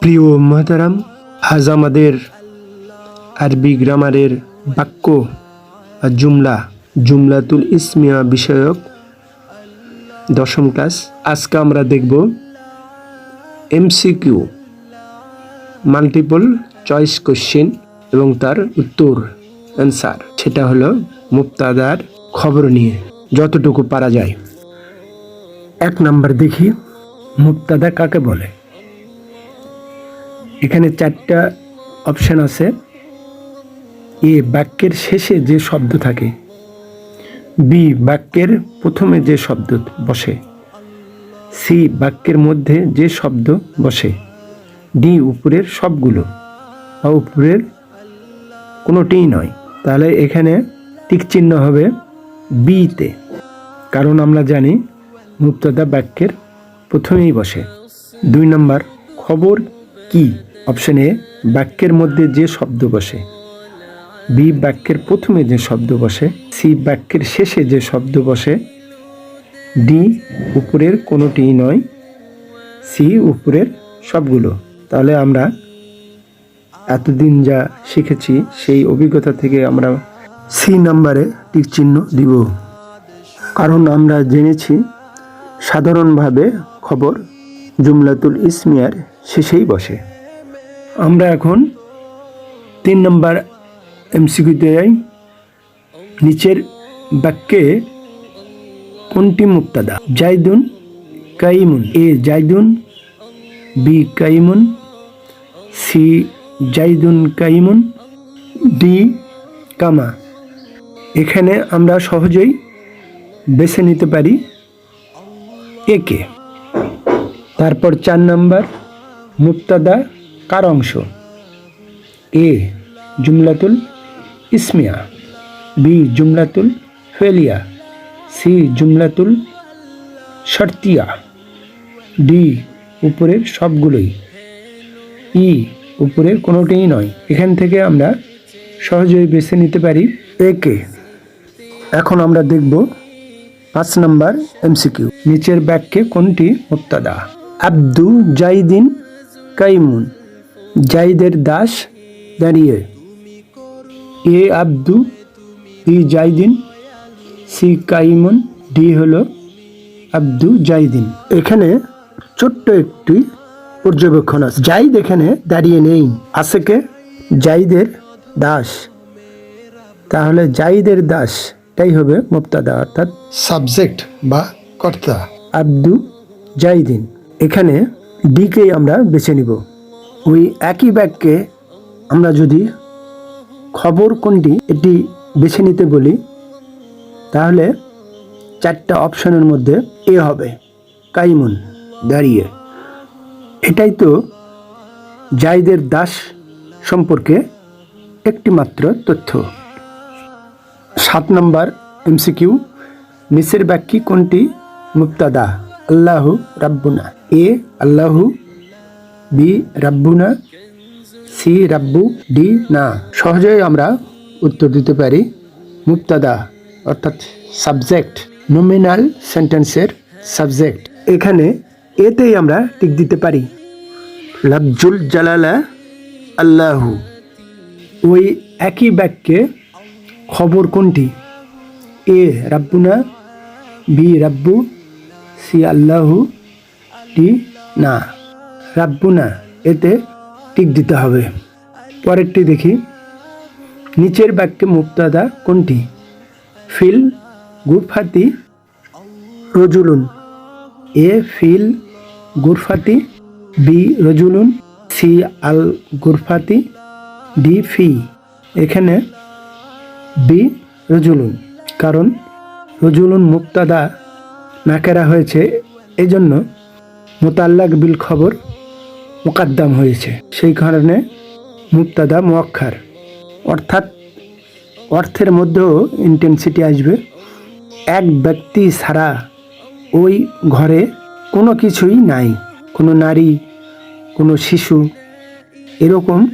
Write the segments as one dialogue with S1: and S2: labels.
S1: প্রিয় মহতারাম, আজ আমাদের আরবি গ্রামারের বাক্য জুমলা, জুমলাতুল ইসমিয়া বিষয়ক দশম ক্লাস। আজকে আমরা দেখব এমসিকিউ, মাল্টিপল চয়েস কোশ্চেন এবং তার উত্তর, অ্যান্সার। সেটা হলো মুক্তাদার খবর নিয়ে, যতটুকু পারা যায়। এক নাম্বার দেখি। মুক্তাদা কাকে বলে? এখানে চারটা অপশন আছে। এ বাক্যের শেষে যে শব্দ থাকে, বি বাক্যের প্রথমে যে শব্দ বসে, সি বাক্যের মধ্যে যে শব্দ বসে, ডি উপরের সবগুলো। বা উপরের কোনোটিই নয়। তাহলে এখানে টিক চিহ্ন হবে বিতে কারণ আমরা জানি মুক্তদা বাক্যের প্রথমেই বসে। দুই নম্বর, খবর কি? অপশন এ, বাক্যের মধ্যে যে শব্দ বসে। বি, বাক্যের প্রথমে যে শব্দ বসে। সি, বাক্যের শেষে যে শব্দ বসে। ডি, উপরের কোনোটিই নয়। সি, উপরের সবগুলো। তাহলে আমরা এতদিন যা শিখেছি, সেই অভিজ্ঞতা থেকে আমরা সি নাম্বারে টিক চিহ্ন দিব। কারণ আমরা জেনেছি সাধারণভাবে খবর জুমলাতুল ইসমিয়ার শেষেই বসে। আমরা এখন তিন নম্বর এমসিকিউতে যাই। নিচের বাক্যে কোনটি মুক্তাদা জাইদুন কাইমুন। এ জাইদুন, বি কাইমুন, সি জাইদুন কাইমুন, ডি কামা। এখানে আমরা সহজেই বেছে নিতে পারি একে। তারপর চার নম্বর মুক্তাদা কার অংশ? এ, জুমলাতুল ইসমিয়া, বি, জুমলাতুল ফেলিয়া, সি, জুমলাতুল শর্তিয়া ডি, উপরের সবগুলোই। ই, উপরের কোনোটাই নয়। এখান থেকে আমরা সহজেই বেছে নিতে পারি একে এখন আমরা দেখব পাঁচ নাম্বার এমসিকিউ। নিচের বাক্যে কোনটি মুক্তাদা আব্দু জাইদিন কাইমুন, জাইদের দাস দাঁড়িয়ে। এ আব্দু বি জাইদিন, সি কাইমুন, ডি হলো আব্দু জাইদিন। এখানে ছোট্ট একটি পর্যবেক্ষণ আছে। জাইদ এখানে দাঁড়িয়ে নেই। আছে কে? জাইদের দাস। তাহলে জাইদের দাস এটাই হবে মুক্তাদা অর্থাৎ
S2: সাবজেক্ট বা কর্তা।
S1: আব্দু জাইদিন। এখানে ডিকেই আমরা বেছে নিব। ওই একই ব্যাগকে আমরা যদি খবর কোনটি এটি বেছে নিতে বলি তাহলে চারটা অপশনের মধ্যে এ হবে কাইমুন দাঁড়িয়ে। এটাই তো জাইদের দাস সম্পর্কে একটি মাত্র তথ্য। সাত নম্বর এমসিকিউ, নিচের বাক্যে কোনটি? মুক্তাদা আল্লাহু রাব্বুনা। এ, আল্লাহু, বি, রাব্বুনা, সি, রাব্বু, ডি, না। সহজেই আমরা উত্তর দিতে পারি মুক্তাদা অর্থাৎ সাবজেক্ট নমিনাল সেন্টেন্সের সাবজেক্ট। এখানে এতেই আমরা টিক দিতে পারি। লাফজুল জালালা, আল্লাহু। ওই একই বাক্যে খবর কোনটি? এ, রাব্বুনা, বি, রাব্বু, সি, আল্লাহু টি না। রাব্বুনা, এতে টিক দিতে হবে। পরেরটি দেখি। নিচের বাক্যে মুক্তাদা কোনটি? ফিল গুরফাতি রজুলুন। এ, ফিল গুরফাতি, বি, রজুলুন, সি, আল গুরফাতি, ডি, ফি। এখানে বি, রজুলুন। কারণ রজুলুন মুক্তাদা নাকেরা হয়েছে এই জন্য মোতাল্লাক বিল খবর মোকাদ্দাম হয়েছে। সেই কারণে মুক্তাদা মোয়াক্ষার অর্থাৎ অর্থের মধ্যেও ইন্টেন্সিটি আসবে। এক ব্যক্তি ছাড়া ওই ঘরে কোনো কিছুই নাই। কোনো নারী, কোনো শিশু, এরকম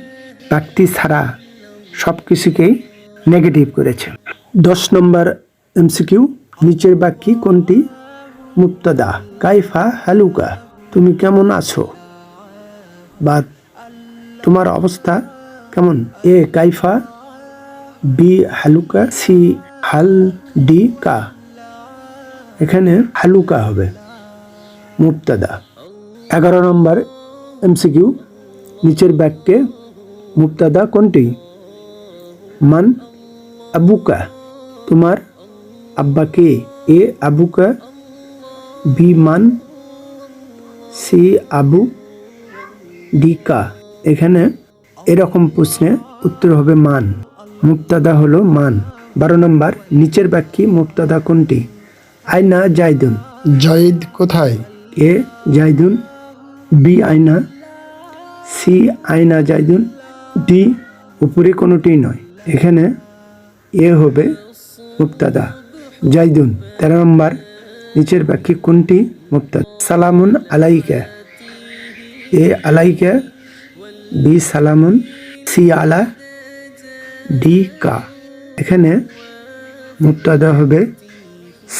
S1: ব্যক্তি ছাড়া সব কিছুকেই নেগেটিভ করেছে। দশ নম্বর এমসিকিউ, নিচের বাক্যে কোনটি? মুক্তদা, কাইফা হালুকা, তুমি কেমন আছো? বা তোমার অবস্থা কেমন? এ, কাইফা, বি, হালুকা, সি, হাল, ডি, কা। এখানে হালুকা হবে, মুক্তাদা। এগারো নম্বর এমসিকিউ, নিচের বাক্যে মুক্তাদা কোনটি? মান আবুকা? তোমার আব্বাকে? এ আবুকা বি মান সি আবু ডি কা এখানে এরকম প্রশ্নে উত্তর হবে মান। মুক্তাদা হলো মান। বারো নম্বর নিচের বাক্যে মুক্তাদা কোনটি? আয়না জাইদুন।
S2: জয়েদ কোথায়?
S1: এ জাইদুন। বি আয়না সি আয়না জাইদুন। ডি উপরে কোনোটি নয়। এখানে এ হবে মুক্তাদা। জাইদুন তেরো নম্বর নিচের বাক্যে কোনটি? মুক্তাদা। সালামুন আলাইকা। এ আলাইকা বি সালামুন সি আলা ডি কা। এখানে মুক্তাদা হবে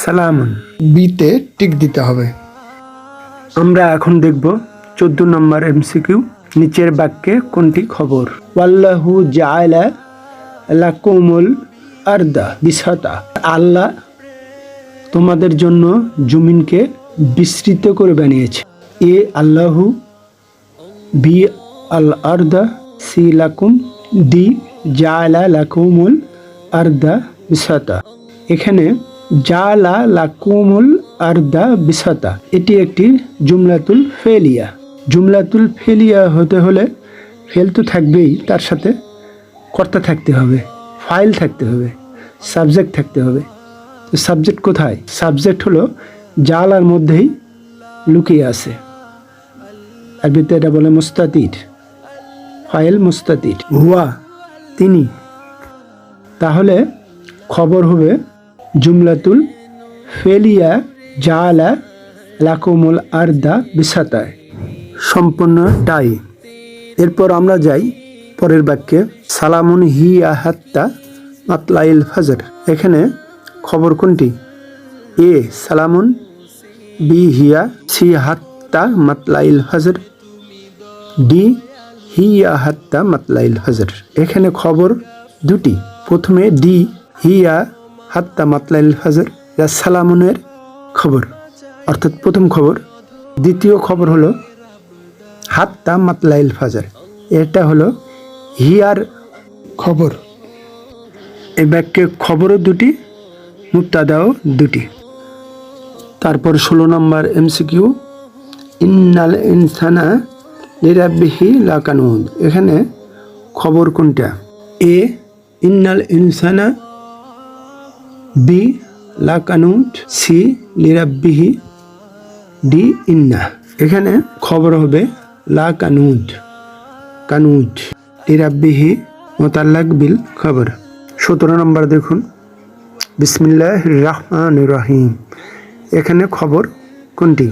S1: সালামুন।
S2: বিতে টিক দিতে হবে।
S1: আমরা এখন দেখব চোদ্দ নম্বর এমসিকিউ নিচের বাক্যে কোনটি খবর? ওয়াল্লাহু জাআলা লাকুমুল আরদা বিসাতা আল্লাহ তোমাদের জন্য জমিনকে বিস্তৃত করে বানিয়েছে। এ আল্লাহু বি আল আরদা সি লাকুম, ডি জাআলা লাকুমুল আরদা বিসাতা এখানে জালা লাকুমুল আরদা বিসাতা এটি একটি জুমলাতুল ফেলিয়া। জুমলাতুল ফেলিয়া হতে হলে ফেল তো থাকবেই, তার সাথে কর্তা থাকতে হবে। ফাইল থাকতে হবে সাবজেক্ট থাকতে হবে। তো সাবজেক্ট কোথায়? সাবজেক্ট হলো জালার মধ্যেই লুকিয়ে আছে। আরবিতে এটা বলে মুস্তাতির। ফাইল মুস্তাতির। হুয়া, তিনি। তাহলে খবর হবে জুমলাতুল ফেলিয়া জালা লাকুমুল আরদা বিসাতায়। সম্পূর্ণ টাই। এরপর আমরা যাই পরের বাক্যে, সালামুন হিয়া হাত্তা মাতলাইল ফাজর। এখানে খবর কোনটি? এ, সালামুন বি হিয়া সি হাত্তা মাতলাইল ফাজর। ডি, হিয়া হাত্তা মাতলাইল ফাজর। এখানে খবর দুটি। প্রথমে ডি, হিয়া হাত্তা মাতলাইল ফাজর। যা সালামুনের খবর। অর্থাৎ প্রথম খবর। দ্বিতীয় খবর হলো, হাত্তা মাতলাইল ফাজর। এটা হলো হিয়ার
S2: খবর।
S1: এই বাক্যে খবরও দুটি, মুক্তাদাও দুটি। তারপর ষোলো নম্বর এমসিকিউ, ইন্নাল ইনসানা লিরাব্বিহি লাকানুদ। এখানে খবর কোনটা? এ, ইন্নাল ইনসানা বি লাকানুদ, সি লিরাব্বিহি ডি ইন্না এখানে খবর হবে লা কানুদ কানুদ। লিরাব্বিহি মোতাল্লাক বিল খবর। সতেরো নম্বর দেখুন। বিসমিল্লাহ রহমান রহিম। এখানে খবর কোনটি?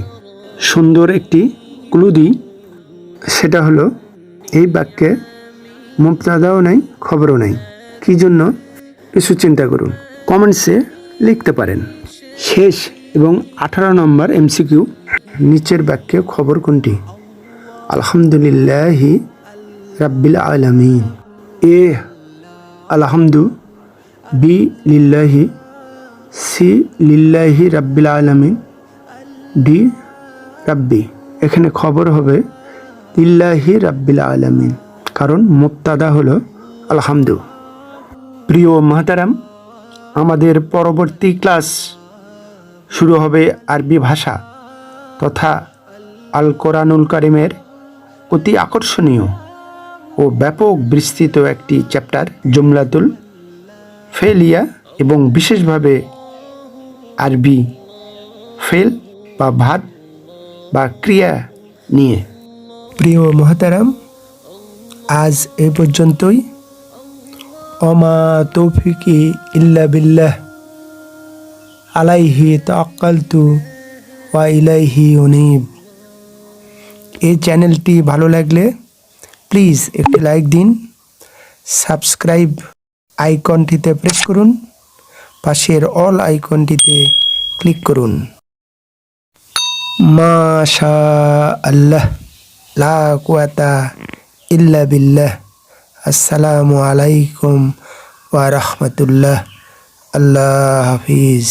S1: সুন্দর একটি ক্লু দিই। সেটা হলো, এই বাক্যে মুক্তাদাও নাই, খবরও নাই। কি জন্য? কিছু চিন্তা করুন। কমেন্টসে লিখতে পারেন। শেষ এবং আঠারো নম্বর এমসিকিউ। নিচের বাক্যে খবর কোনটি? আলহামদুলিল্লাহি রাব্বিল আলামিন। এ আলহামদু, বি লিল্লাহি, সি লিল্লাহি রাব্বিল আলামিন, ডি রাব্বি। এখানে খবর হবে ইল্লাহি রাব্বিল আলামিন। কারণ মুক্তাদা হলো আলহামদু। প্রিয় মাহতারাম, আমাদের পরবর্তী ক্লাস শুরু হবে আরবি ভাষা তথা আল কোরআনুল কারিমের অতি আকর্ষণীয় ও ব্যাপক বিস্তৃত একটি চ্যাপ্টার জুমলাতুল ফেলিয়া এবং বিশেষভাবে আরবি ফেল বা ভাত বা ক্রিয়া নিয়ে। প্রিয় মহাতারাম, আজ এ পর্যন্তই। অমা তৌফিকি ইল্লা বিল্লাহ। আলাইহি তাক্কালতু ওয়া ইলাইহি উনিব। এই চ্যানেলটি ভালো লাগলে প্লিজ একটি লাইক দিন, সাবস্ক্রাইব আইকনটিতে প্রেস করুন, পাশের অল আইকনটিতে ক্লিক করুন। মাশা আল্লাহ লা কুয়াতা ইল্লা বিল্লাহ। আসসালামু আলাইকুম ওয়া রাহমাতুল্লাহ। আল্লাহ হাফিজ।